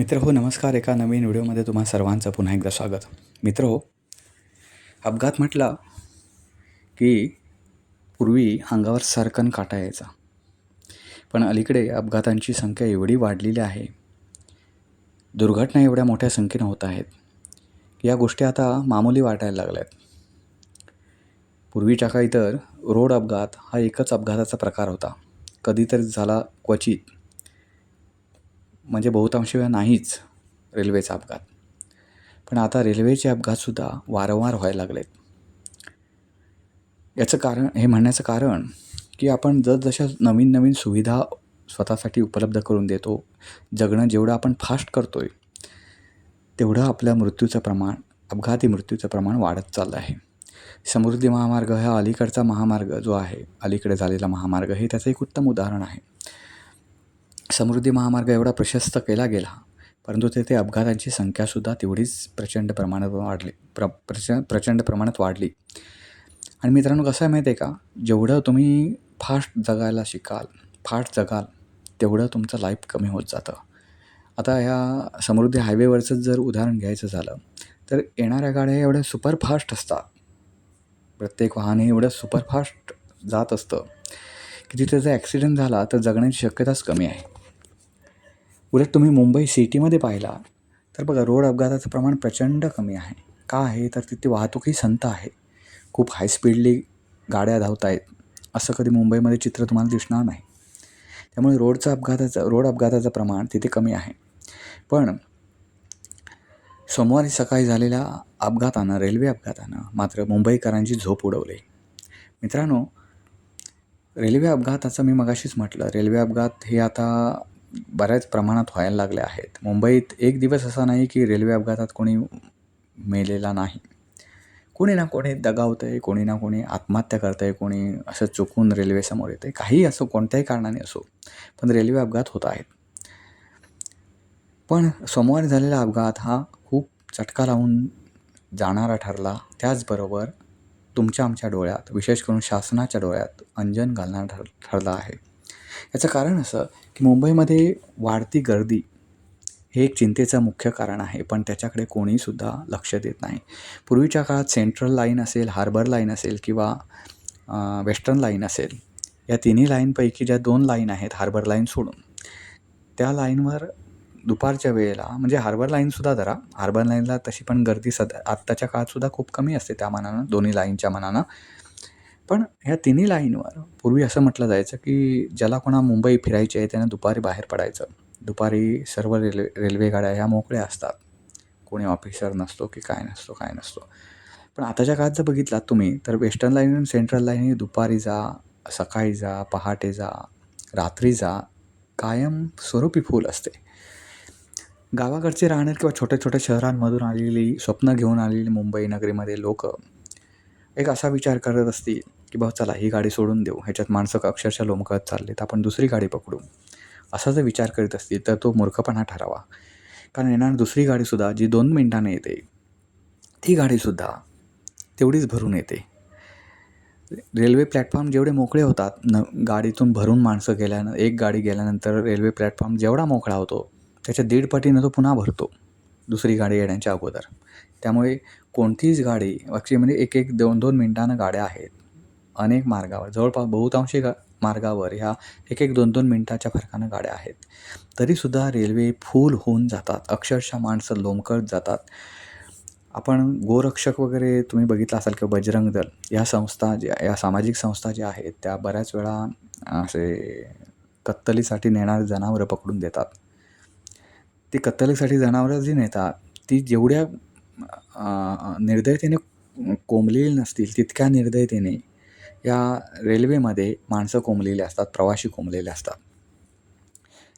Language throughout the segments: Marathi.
मित्र हो नमस्कार एका नवीन व्हिडिओमध्ये तुम्हा सर्वांचं पुन्हा एकदा स्वागत. मित्र हो अपघात म्हटला की पूर्वी अंगावर सरकन काटा यायचा. पण अलीकडे अपघातांची संख्या एवढी वाढलेली आहे दुर्घटना एवढ्या मोठ्या संख्येनं होत आहेत या गोष्टी आता मामूली वाटायला लागल्या आहेत पूर्वीच्या काळी तर रोड अपघात हा एकच अपघाताचा प्रकार होता. कधीतरी झाला क्वचित म्हणजे बहुतांश वेळा नाहीच रेल्वेचा अपघात. पण आता रेल्वेचे अपघातसुद्धा वारंवार व्हायला लागलेत. याचं कारण हे म्हणण्याचं कारण की आपण जसजशा नवीन नवीन सुविधा स्वतःसाठी उपलब्ध करून देतो जगणं जेवढं आपण फास्ट करतो आहे तेवढं आपल्या मृत्यूचं प्रमाण अपघाती मृत्यूचं प्रमाण वाढत चाललं आहे. समृद्धी महामार्ग हा अलीकडचा महामार्ग जो आहे अलीकडे झालेला महामार्ग हे त्याचं एक उत्तम उदाहरण आहे. समृद्धी महामार्ग एवढा प्रशस्त केला गेला परंतु तेथे अपघातांची संख्यासुद्धा तेवढीच प्रचंड प्रमाणात वाढली प्र प्रच प्रचंड प्रमाणात वाढली. आणि मित्रांनो कसं आहे माहिती आहे का? जेवढं तुम्ही फास्ट जगायला शिकाल फास्ट जगाल तेवढं तुमचं लाईफ कमी होत जातं. आता ह्या समृद्धी हायवेवरचं जर उदाहरण घ्यायचं झालं तर येणाऱ्या गाड्या एवढ्या सुपरफास्ट असतात. प्रत्येक वाहन हे एवढं सुपरफास्ट जात असतं की तिथे जर ॲक्सिडेंट झाला तर जगण्याची शक्यताच कमी आहे. उलट तुम्ही मुंबई सिटीमध्ये पाहिला तर बघा रोड अपघाताचं प्रमाण प्रचंड कमी आहे. का आहे? तर तिथे वाहतूकही संत आहे. खूप हाय स्पीडली गाड्या धावत आहेत असं कधी मुंबईमध्ये चित्र तुम्हाला दिसणार नाही. त्यामुळे रोडचं अपघाताचं रोड अपघाताचं प्रमाण तिथे कमी आहे. पण सोमवारी सकाळी झालेल्या अपघातानं रेल्वे अपघातानं मात्र मुंबईकरांची झोप उडवली. मित्रांनो रेल्वे अपघाताचं मी मगाशीच म्हटलं रेल्वे अपघात हे आता बऱ्याच प्रमाणात व्हायला लागल्या आहेत. मुंबईत एक दिवस असा नाही की रेल्वे अपघातात कोणी मेलेला नाही. कोणी ना कोणी दगावतं आहे कोणी ना कोणी आत्महत्या करतं आहे कोणी असं चुकून रेल्वेसमोर येतं आहे काही असो कोणत्याही कारणाने असो पण रेल्वे अपघात होत आहेत. पण सोमवारी झालेला अपघात हा खूप चटका लावून जाणारा ठरला. त्याचबरोबर तुमच्या आमच्या डोळ्यात विशेष करून शासनाच्या डोळ्यात अंजन घालणारा ठर ठरला आहे. याचं कारण असं की मुंबईमध्ये वाढती गर्दी हे एक चिंतेचं मुख्य कारण आहे पण त्याच्याकडे कोणीसुद्धा लक्ष देत नाही. पूर्वीच्या काळात सेंट्रल लाईन असेल हार्बर लाईन असेल किंवा वेस्टर्न लाईन असेल या तिन्ही लाईनपैकी ज्या दोन लाईन आहेत हार्बर लाईन सोडून त्या लाईनवर दुपारच्या वेळेला म्हणजे हार्बर लाईनसुद्धा धरा हार्बर लाईनला तशी पण गर्दी सध्या आत्ताच्या काळातसुद्धा खूप कमी असते त्या मानानं दोन्ही लाईनच्या मानानं. पण ह्या तिन्ही लाईनवर पूर्वी असं म्हटलं जायचं की ज्याला कोणा मुंबई फिरायची आहे त्यानं दुपारी बाहेर पडायचं. दुपारी सर्व रेल्वे रेल्वेगाड्या ह्या मोकळ्या असतात. कोणी ऑफिसर नसतो की काय नसतो काय नसतो. पण आताच्या काळात जर बघितलात तुम्ही तर वेस्टर्न लाईन आणि सेंट्रल लाईन ही दुपारी जा सकाळी जा पहाटे जा रात्री जा कायम स्वरूपी फूल असते. गावाकडचे राहणार किंवा छोट्या छोट्या शहरांमधून आलेली स्वप्न घेऊन आलेली मुंबई नगरीमध्ये लोक एक असा विचार करत असतील की भाऊ चला ही गाडी सोडून देऊ. ह्याच्यात माणसं अक्षरशः लोंबकळत चालले तर आपण दुसरी गाडी पकडू. असा जर विचार करीत असतील तर तो मूर्खपणा ठरावा. कारण येणार दुसरी गाडीसुद्धा जी दोन मिनटाने येते ती गाडीसुद्धा तेवढीच भरून येते. रेल्वे प्लॅटफॉर्म जेवढे मोकळे होतात न गाडीतून भरून माणसं गेल्यानं एक गाडी गेल्यानंतर रेल्वे प्लॅटफॉर्म जेवढा मोकळा होतो त्याच्या दीड पटीनं तो पुन्हा भरतो दुसरी गाडी येण्याच्या अगोदर. त्यामुळे कोणतीच गाडी अक्षी म्हणजे एक एक दोन दोन मिनटानं गाड्या आहेत अनेक मार्गावर जवळपास बहुतांशी मार्गावर ह्या एक एक दोन दोन मिनटाच्या फरकानं गाड्या आहेत. तरीसुद्धा रेल्वे फुल होऊन जातात. अक्षरशः माणसं लोंबकळत जातात. आपण गोरक्षक वगैरे तुम्ही बघितलं असाल किंवा बजरंग दल या संस्था ज्या या सामाजिक संस्था ज्या आहेत त्या बऱ्याच वेळा असे कत्तलीसाठी नेणारे जनावरं पकडून देतात. ती कत्तलीसाठी जनावरं जी नेतात ती जेवढ्या निर्दयतेने कोंबलेली नसतील तितक्या निर्दयतेने या रेल्वेमध्ये माणसं कोंबलेली असतात प्रवासी कोंबलेले असतात.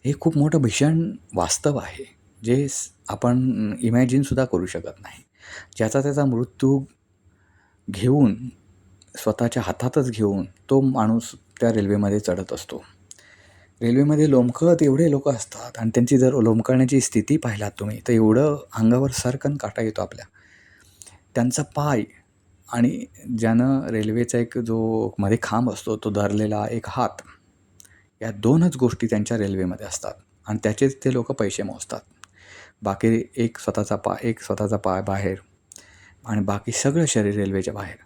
हे खूप मोठं भीषण वास्तव आहे जे आपण इमॅजिनसुद्धा करू शकत नाही. ज्याचा त्याचा मृत्यू घेऊन स्वतःच्या हातातच घेऊन तो माणूस त्या रेल्वेमध्ये चढत असतो. रेल्वेमध्ये लोंबकळत एवढे लोक असतात आणि त्यांची जर लोंबकळण्याची स्थिती पाहिलात तुम्ही तर एवढं अंगावर सरकन काटा येतो आपल्या. त्यांचा पाय आणि ज्यानं रेल्वेचा एक जो मध्ये खांब असतो तो धरलेला एक हात या दोनच गोष्टी त्यांच्या रेल्वेमध्ये असतात आणि त्याचेच ते लोक पैसे मोजतात. बाकी एक स्वतःचा पाय एक स्वतःचा पाय बाहेर आणि बाकी सगळं शरीर रेल्वेच्या बाहेर.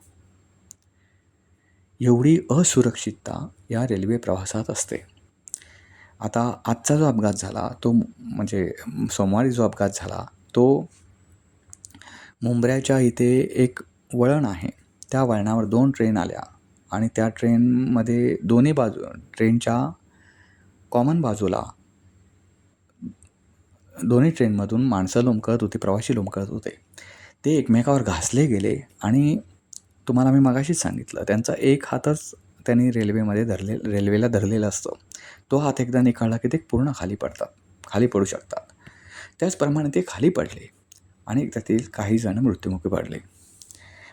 एवढी असुरक्षितता या रेल्वे प्रवासात असते. आता आजचा जो अपघात झाला तो म्हणजे सोमवारी जो अपघात झाला तो मुंबऱ्याच्या इथे एक वळण आहे. त्या वळणावर दोन ट्रेन आल्या आणि त्या ट्रेनमध्ये दोन्ही बाजू ट्रेनच्या कॉमन बाजूला दोन्ही ट्रेनमधून माणसं लोंबकळत होती प्रवासी लोंबकळत होते. ते एकमेकावर घासले गेले आणि तुम्हाला मी मगाशीच सांगितलं त्यांचा एक हातच त्यांनी रेल्वेमध्ये धरले रेल्वेला धरलेला असतो. तो हात एकदा निकाळला की ते पूर्ण खाली पडतात खाली पडू शकतात. त्याचप्रमाणे ते खाली पडले आणि त्यातील काही जण मृत्युमुखी पडले.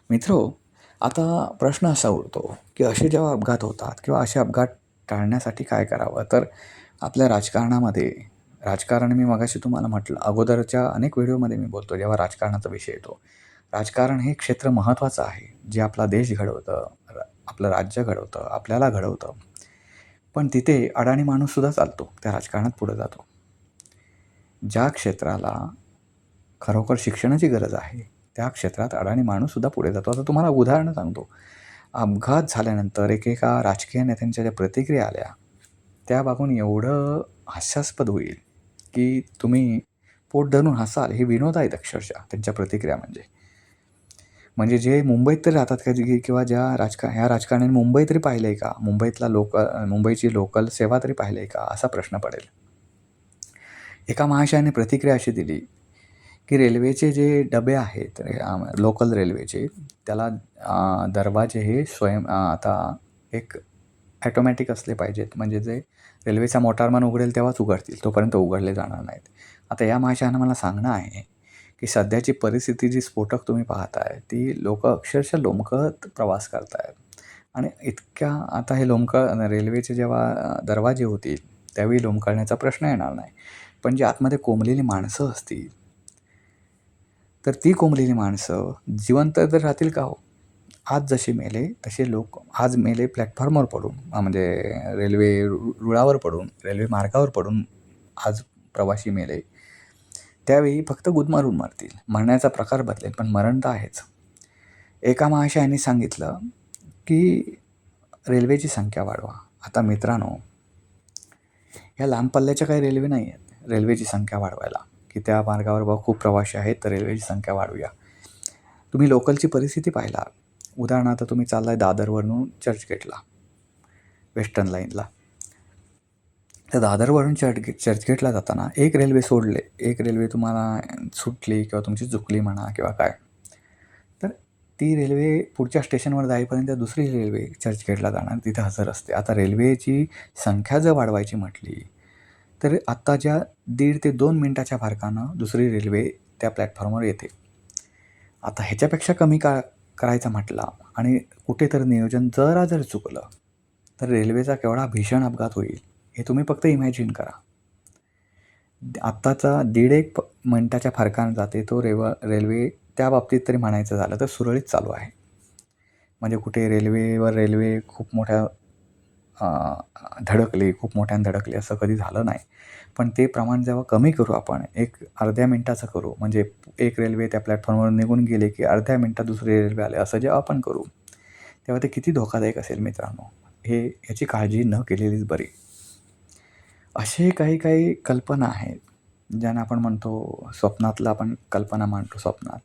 मित्रो आता प्रश्न असा उरतो की असे जेव्हा अपघात होतात किंवा असे अपघात टाळण्यासाठी काय करावं? तर आपल्या राजकारणामध्ये राजकारण मी मगाशी तुम्हाला म्हटलं अगोदरच्या अनेक व्हिडिओमध्ये मी बोलतो जेव्हा राजकारणाचा विषय येतो. राजकारण हे क्षेत्र महत्त्वाचं आहे जे आपला देश घडवतं आपलं राज्य घडवतं आपल्याला घडवतं. पण तिथे अडाणी माणूससुद्धा चालतो त्या राजकारणात पुढे जातो. ज्या क्षेत्राला खरोखर शिक्षणाची गरज आहे त्या क्षेत्रात अडाणी माणूससुद्धा पुढे जातो. आता तुम्हाला उदाहरणं सांगतो. अपघात झाल्यानंतर एकेका राजकीय नेत्यांच्या ज्या प्रतिक्रिया आल्या त्या बघून एवढं हास्यास्पद होईल की तुम्ही पोट धरून हसाल हे विनोद आहेत अक्षरशः त्यांच्या प्रतिक्रिया म्हणजे. म्हणजे जे मुंबईत तरी राहतात का किंवा ज्या राजका ह्या राजकारण्याने मुंबई तरी पाहिलं आहे का? मुंबईतला लोक मुंबईची लोकल सेवा तरी पाहिलं आहे का? असा प्रश्न पडेल. एका महाशयाने प्रतिक्रिया अशी दिली की रेल्वेचे जे डबे आहेत लोकल रेल्वेचे त्याला दरवाजे हे स्वयं आता एक ॲटोमॅटिक असले पाहिजेत. म्हणजे जे रेल्वेचा मोटारमान उघडेल तेव्हाच उघडतील तोपर्यंत उघडले जाणार नाहीत. आता या माझ्यानं मला सांगणं आहे की सध्याची परिस्थिती जी स्फोटक तुम्ही पाहताय ती लोक अक्षरशः लोंबकळत प्रवास करतायत. आणि इतक्या आता हे लोंबकळ रेल्वेचे जेव्हा दरवाजे होतील त्यावेळी लोंबकळण्याचा प्रश्न येणार नाही. पण जी आतमध्ये कोंबलेली माणसं असतील तर ती कोंबलेली माणसं जिवंत तर राहतील का हो? आज जसे मेले तसे लोक आज मेले प्लॅटफॉर्मवर पडून म्हणजे रेल्वे रु- रुळावर पडून रेल्वे मार्गावर पडून आज प्रवासी मेले. त्यावेळी फक्त गुदमारून मरतील. मरण्याचा प्रकार बदलेल पण मरण तर आहेच. एका महाशयाने सांगितलं की रेल्वेची संख्या वाढवा. आता मित्रांनो ह्या लांब पल्ल्याच्या काही रेल्वे नाही आहेत रेल्वेची संख्या वाढवायला. की त्या मार्गावर बघ खूप प्रवासी आहेत तर रेल्वेची संख्या वाढवूया तुम्ही लोकलची परिस्थिती पाहिला. उदाहरणार्थ तुम्ही चाललाय दादरवरून चर्चगेटला वेस्टर्न लाईनला. तर दादरवरून चर्च चर्चगेटला जाताना एक रेल्वे सोडले. एक रेल्वे तुम्हाला सुटली किंवा तुमची चुकली म्हणा किंवा काय. तर ती रेल्वे पुढच्या स्टेशनवर जाईपर्यंत दुसरी रेल्वे चर्चगेटला जाणार तिथे हजर असते. आता रेल्वेची संख्या जर वाढवायची म्हटली तर आत्ताच्या दीड ते दोन मिनटाच्या फारकानं दुसरी रेल्वे त्या प्लॅटफॉर्मवर येते. आता ह्याच्यापेक्षा कमी का करायचा म्हटला आणि कुठेतरी नियोजन जरा जर चुकलं तर रेल्वेचा केवढा भीषण अपघात होईल हे तुम्ही फक्त इमॅजिन करा. आत्ताचा दीड एक मिनटाच्या फरकानं जाते तो रेव रेल्वे त्या बाबतीत तरी म्हणायचं झालं तर सुरळीत चालू आहे. म्हणजे कुठे रेल्वेवर रेल्वे खूप मोठ्या धडकली खूप मोठ्यानं धडकली असं कधी झालं नाही. पण ते प्रमाण जेव्हा कमी करू आपण एक अर्ध्या मिनटाचं करू म्हणजे एक रेल्वे त्या प्लॅटफॉर्मवर निघून गेले की अर्ध्या मिनटात दुसरी रेल्वे आले असं जेव्हा आपण करू तेव्हा ते किती धोकादायक असेल मित्रांनो. हे याची काळजी न केलेलीच बरी. असे काही काही कल्पना आहेत ज्यांना आपण म्हणतो स्वप्नातलं आपण कल्पना मांडतो स्वप्नात.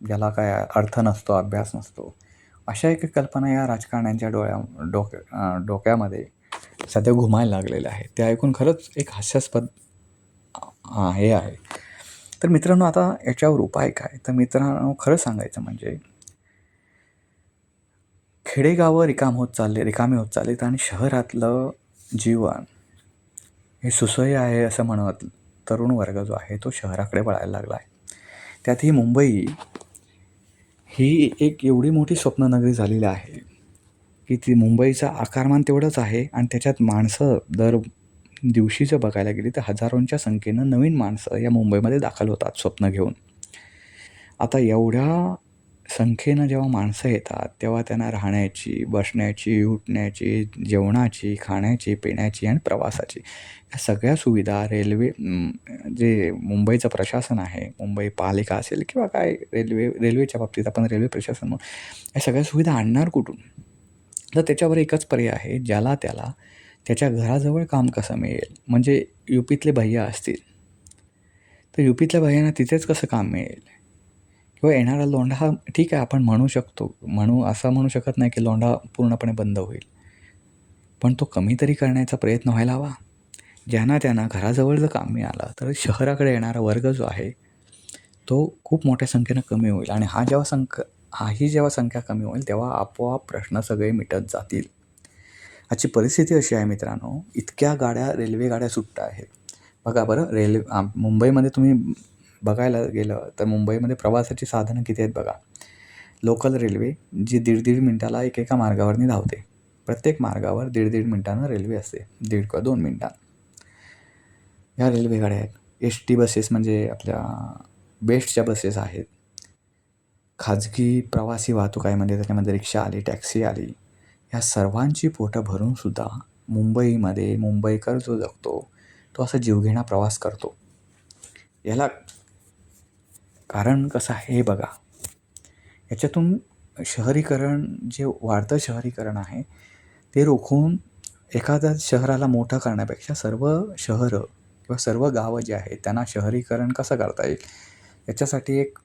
ज्याला काय अर्थ नसतो अभ्यास नसतो. अशा एक कल्पना या राजकारण्यांच्या डोळ्या डोक्या डोक्यामध्ये सध्या घुमायला लागलेल्या आहेत. ते ऐकून खरंच एक हास्यास्पद हे आहे. तर मित्रांनो आता याच्यावर उपाय काय? तर मित्रांनो खरं सांगायचं म्हणजे खेडेगावं रिकाम होत चालले रिकामी होत चाललीत आणि शहरातलं जीवन हे सुसह्य आहे असं म्हणत तरुण वर्ग जो आहे तो शहराकडे वळायला लागला आहे. त्यात ही मुंबई ही एक एवढी मोठी स्वप्ननगरी झालेली आहे की ती मुंबईचा आकारमान तेवढंच आहे आणि त्याच्यात माणसं दर दिवशी जर बघायला गेली तर हजारोंच्या संख्येनं नवीन माणसं या मुंबईमध्ये दाखल होतात स्वप्न घेऊन. आता एवढ्या संख्येनं जेव्हा माणसं येतात तेव्हा त्यांना राहण्याची बसण्याची उठण्याची जेवणाची खाण्याची पिण्याची आणि प्रवासाची या सगळ्या सुविधा रेल्वे जे मुंबईचं प्रशासन आहे मुंबई पालिका असेल किंवा काय रेल्वे रेल्वेच्या बाबतीत आपण रेल्वे प्रशासन म्हणून या सगळ्या सुविधा आणणार कुठून? तर त्याच्यावर एकच पर्याय आहे ज्याला त्याला त्याच्या घराजवळ काम कसं मिळेल? म्हणजे यू पीतले भैया असतील. तर यू पीतल्या भैयांना तिथेच कसं काम मिळेल? किंवा येणारा लोंढा हा ठीक आहे आपण म्हणू शकतो. म्हणू असं म्हणू शकत नाही की लोंढा पूर्णपणे बंद होईल. पण तो कमी तरी करण्याचा प्रयत्न व्हायला हवा. ज्यांना त्यांना घराजवळ जर काम मिळालं तर शहराकडे येणारा वर्ग जो आहे तो खूप मोठ्या संख्येनं कमी होईल. आणि हा जेव्हा संख हाही जेव्हा संख्या कमी होईल तेव्हा आपोआप प्रश्न सगळे मिटत जातील. आजची परिस्थिती अशी आहे मित्रांनो इतक्या गाड्या रेल्वे गाड्या सुट्ट आहेत. बघा बरं रेल्वे आम मुंबईमध्ये तुम्ही बघायला गेलं तर मुंबईमध्ये प्रवासाची साधनं किती आहेत बघा. लोकल रेल्वे जी दीड दीड मिनटाला एकेका मार्गावरनी धावते. प्रत्येक मार्गावर दीड दीड मिनटानं रेल्वे असते. दीड किंवा दोन मिनटात. ह्या रेल्वेगाड्या आहेत. एस टी बसेस म्हणजे आपल्या बेस्टच्या बसेस आहेत. खाजगी प्रवासी वाहतूक आहे म्हणजे त्याच्यामध्ये रिक्षा आली टॅक्सी आली. ह्या सर्वांची पोटं भरूनसुद्धा मुंबईमध्ये मुंबईकर जो जगतो तो असा जीवघेणा प्रवास करतो. याला कारण कसं आहे हे बघा. याच्यातून शहरीकरण जे वाढतं शहरीकरण आहे ते रोखून एखाद्या शहराला मोठं करण्यापेक्षा सर्व शहरं किंवा सर्व गावं जे आहेत त्यांना शहरीकरण कसं करता येईल? याच्यासाठी एक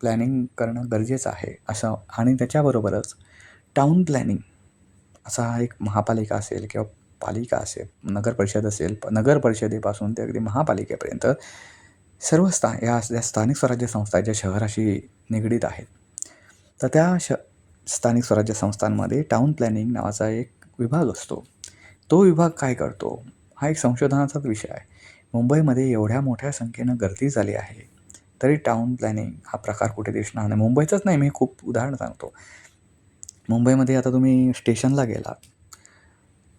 प्लॅनिंग करणं गरजेचं आहे असं आणि त्याच्याबरोबरच टाऊन प्लॅनिंग असा हा एक महापालिका असेल किंवा पालिका असेल नगर परिषद असेल नगर परिषदेपासून ते अगदी महापालिकेपर्यंत सर्व स्था या ज्या स्थानिक स्वराज्य संस्था ज्या शहराशी निगडीत आहेत. तर त्या श स्थानिक स्वराज्य संस्थांमध्ये टाऊन प्लॅनिंग नावाचा एक विभाग असतो. तो विभाग काय करतो? हा एक संशोधनाचाच विषय आहे. मुंबईमध्ये एवढ्या मोठ्या संख्येनं गर्दी झाली आहे तरी टाऊन प्लॅनिंग हा प्रकार कुठे दिसणार नाही? मुंबईचंच नाही मी खूप उदाहरण सांगतो. मुंबईमध्ये आता तुम्ही स्टेशनला गेलात.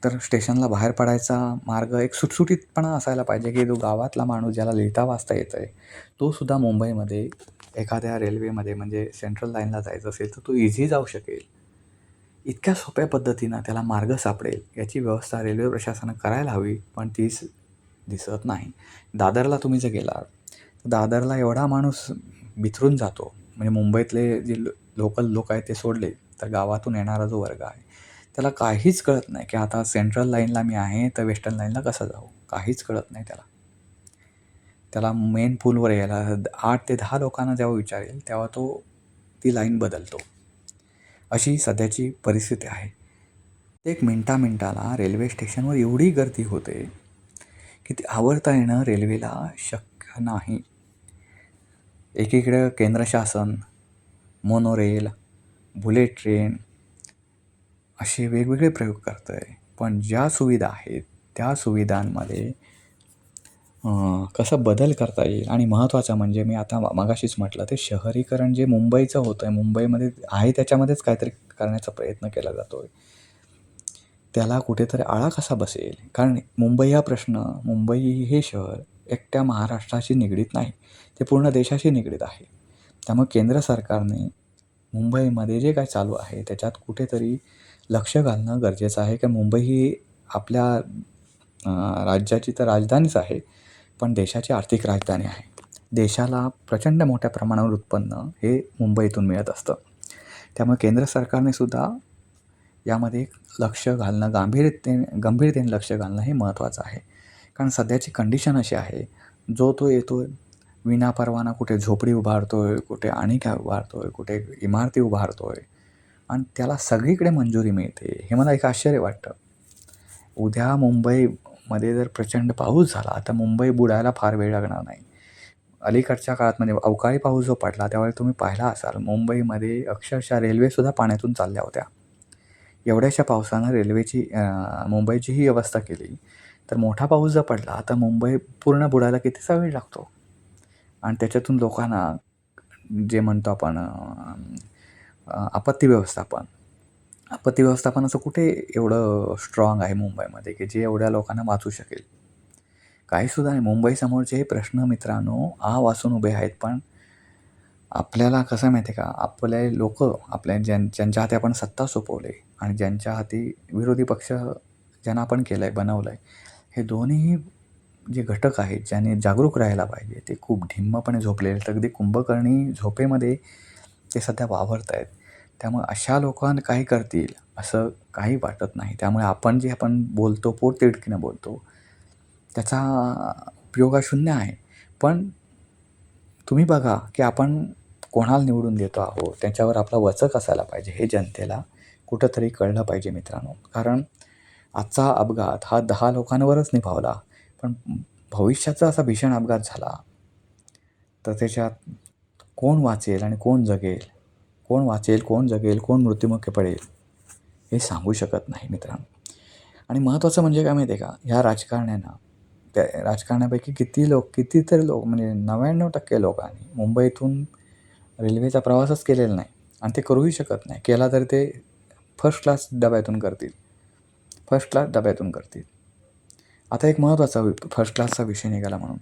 तर स्टेशनला बाहेर पडायचा मार्ग एक सुटसुटीतपणा असायला पाहिजे की जो गावातला माणूस ज्याला लिहिता वाचता येतं आहे तो सुद्धा मुंबईमध्ये एखाद्या रेल्वेमध्ये म्हणजे सेंट्रल लाईनला जायचं असेल तर तो इझी जाऊ शकेल. इतक्या सोप्या पद्धतीनं त्याला मार्ग सापडेल याची व्यवस्था रेल्वे प्रशासनानं करायला हवी पण तीच दिसत नाही. दादरला तुम्ही जर गेलात तर दादरला एवढा माणूस बिथरून जातो. म्हणजे मुंबईतले जे लो लोकल लोक आहेत ते सोडले तर गावातून येणारा जो वर्ग आहे त्याला काहीच कळत नाही की आता सेंट्रल लाईनला मी आहे तर वेस्टर्न लाईनला कसं जाऊ? काहीच कळत नाही त्याला. त्याला मेन पूलवर यायला आठ ते दहा लोकांना जेव्हा विचारेल तेव्हा तो ती लाईन बदलतो. अशी सध्याची परिस्थिती आहे. एक मिनटा मिनटाला रेल्वे स्टेशनवर एवढी गर्दी होते की ती आवरता येणं रेल्वेला शक्य नाही. एकीकडे केंद्र शासन मोनोरेल बुलेट ट्रेन असे वेगवेगळे प्रयोग करतं आहे पण ज्या सुविधा आहेत त्या सुविधांमध्ये कसं बदल करता येईल? आणि महत्त्वाचं म्हणजे मी आता मगाशीच म्हटलं ते शहरीकरण जे मुंबईचं होतं आहे मुंबईमध्ये आहे त्याच्यामध्येच काहीतरी करण्याचा प्रयत्न केला जातो आहे त्याला कुठेतरी आळा कसा बसेल? कारण मुंबई हा प्रश्न मुंबई हे शहर एकट्या महाराष्ट्राशी निगडीत नाही ते पूर्ण देशाशी निगडीत आहे. त्यामुळे केंद्र सरकारने मुंबईमध्ये जे काय चालू आहे त्याच्यात कुठेतरी लक्ष घालणं गरजेचं आहे की मुंबई ही आपल्या राज्याची तर राजधानीच आहे पण देशाची आर्थिक राजधानी आहे. देशाला प्रचंड मोठ्या प्रमाणावर उत्पन्न हे मुंबईतून मिळत असतं. त्यामुळे केंद्र सरकारने सुद्धा यामध्ये लक्ष घालणं गांभीरतेने गंभीरतेने लक्ष घालणं हे महत्त्वाचं आहे. कारण सध्याची कंडिशन अशी आहे जो तो येतो आहे विनापरवाना कुठे झोपडी उभारतो आहे कुठे आणि काय उभारतो आहे कुठे इमारती उभारतो आहे आणि त्याला सगळीकडे मंजुरी मिळते. हे मला एक आश्चर्य वाटतं. उद्या मुंबईमध्ये जर प्रचंड पाऊस झाला तर मुंबई बुडायला फार वेळ लागणार नाही. अलीकडच्या काळात म्हणजे अवकाळी पाऊस जो पडला त्यावेळी तुम्ही पाहिला असाल मुंबईमध्ये अक्षरशः रेल्वेसुद्धा पाण्यातून चालल्या होत्या. एवढ्याशा पावसानं रेल्वेची मुंबईचीही व्यवस्था केली. तर मोठा पाऊस जर पडला तर मुंबई पूर्ण बुडायला कितीचा वेळ लागतो? आणि त्याच्यातून लोकांना जे म्हणतो आपण आपत्ती व्यवस्थापन. आपत्ती व्यवस्थापनाचं कुठे एवढं स्ट्राँग आहे मुंबईमध्ये की जे एवढ्या लोकांना वाचू शकेल? काहीसुद्धा नाही. मुंबईसमोरचे हे प्रश्न मित्रांनो आ वाचून उभे आहेत पण आपल्याला कसं माहिती आहे का? आपले लोक आपल्या ज्यां ज्यांच्या हाती आपण सत्ता सोपवली आणि ज्यांच्या हाती विरोधी पक्ष ज्यांना आपण केलं आहे बनवलं आहे हे दोन्ही जे घटक आहेत ज्याने जागरूक राहायला पाहिजे ते खूप ढिम्मपणे झोपलेले आहेत. अगदी कुंभकर्णी झोपेमध्ये ते सध्या वावरत आहेत त्यामुळे अशा लोकांना काही करतील असं काही वाटत नाही. त्यामुळे आपण जे आपण बोलतो पोटतिडकीनं बोलतो त्याचा उपयोग हा शून्य आहे. पण तुम्ही बघा की आपण कोणाला निवडून देतो आहोत त्याच्यावर आपला वचक असायला पाहिजे हे जनतेला कुठंतरी कळलं पाहिजे मित्रांनो. कारण आजचा अपघात हा दहा लोकांवरच निभावला. पण भविष्याचा असा भीषण अपघात झाला तर त्याच्यात कोण वाचेल आणि कोण जगेल? कोण वाचेल कोण जगेल कोण मृत्युमुख्य पडेल? हे सांगू शकत नाही मित्रांनो. आणि महत्त्वाचं म्हणजे काय माहिती आहे का? ह्या राजकारण्यांना त्या राजकारण्यापैकी किती लोक कितीतरी लोक म्हणजे नव्याण्णव टक्के लोकांनी मुंबईतून रेल्वेचा प्रवासच केलेला नाही आणि ते करूही शकत नाही. केला तर ते फर्स्ट क्लास डब्यातून करतील. फर्स्ट क्लास डब्यातून करतील. आता एक महत्त्वाचा फर्स्ट क्लासचा विषय निघाला म्हणून.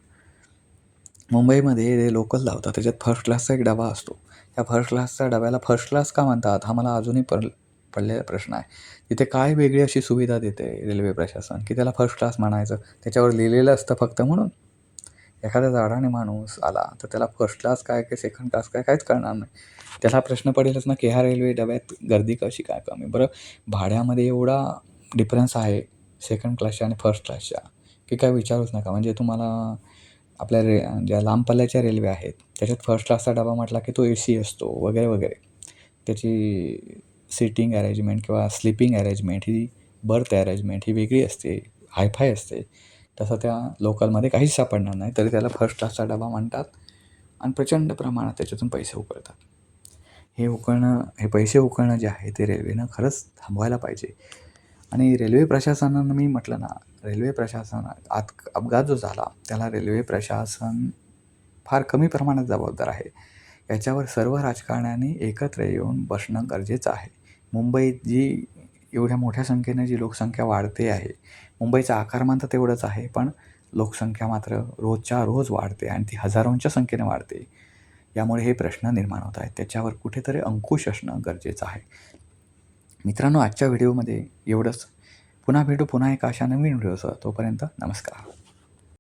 मुंबईमध्ये जे लोकल धावतात त्याच्यात फर्स्ट क्लासचा एक डबा असतो. त्या फर्स्ट क्लासच्या डब्याला फर्स्ट क्लास का म्हणतात हा मला अजूनही पड पडलेला प्रश्न आहे. तिथे काय वेगळी अशी सुविधा देते रेल्वे प्रशासन की त्याला फर्स्ट क्लास म्हणायचं त्याच्यावर लिहिलेलं असतं फक्त म्हणून? एखाद्या झाडाने माणूस आला तर त्याला फर्स्ट क्लास काय काय सेकंड क्लास काय काहीच कळणार नाही. त्याला प्रश्न पडेलच ना की ह्या रेल्वे डब्यात गर्दी कशी काय कमी? बरं भाड्यामध्ये एवढा डिफरन्स आहे सेकंड क्लासच्या आणि फर्स्ट क्लासच्या की काय विचारूच नका. म्हणजे तुम्हाला आपल्या रे ज्या लांब पल्ल्याच्या रेल्वे आहेत त्याच्यात फर्स्ट क्लासचा डबा म्हटला की तो ए सी असतो वगैरे वगैरे. त्याची सिटिंग अरेंजमेंट किंवा स्लिपिंग अरेंजमेंट ही बर्थ अरेंजमेंट ही वेगळी असते हायफाय असते. तसं त्या लोकलमध्ये काहीच सापडणार नाही तरी त्याला फर्स्ट क्लासचा डबा म्हणतात आणि प्रचंड प्रमाणात त्याच्यातून पैसे उकळतात. हे उकळणं हे पैसे उकळणं जे आहे ते रेल्वेनं खरंच थांबवायला पाहिजे. आणि रेल्वे प्रशासनानं मी म्हटलं ना रेल्वे प्रशासन आत अपघात जो झाला त्याला रेल्वे प्रशासन फार कमी प्रमाणात जबाबदार आहे. याच्यावर सर्व राजकारण्यांनी एकत्र येऊन बसणं गरजेचं आहे. मुंबईत जी एवढ्या मोठ्या संख्येनं जी लोकसंख्या वाढते आहे मुंबईचा आकारमान तर तेवढंच आहे पण लोकसंख्या मात्र रोजच्या रोज वाढते आणि ती हजारोंच्या संख्येने वाढते. यामुळे हे प्रश्न निर्माण होत आहेत. त्याच्यावर कुठेतरी अंकुश असणं गरजेचं आहे. मित्रांनो आजच्या व्हिडिओमध्ये एवढंच. पुन्हा भेटू पुन्हा एका अशा नवीन व्हिडिओसह. तोपर्यंत नमस्कार.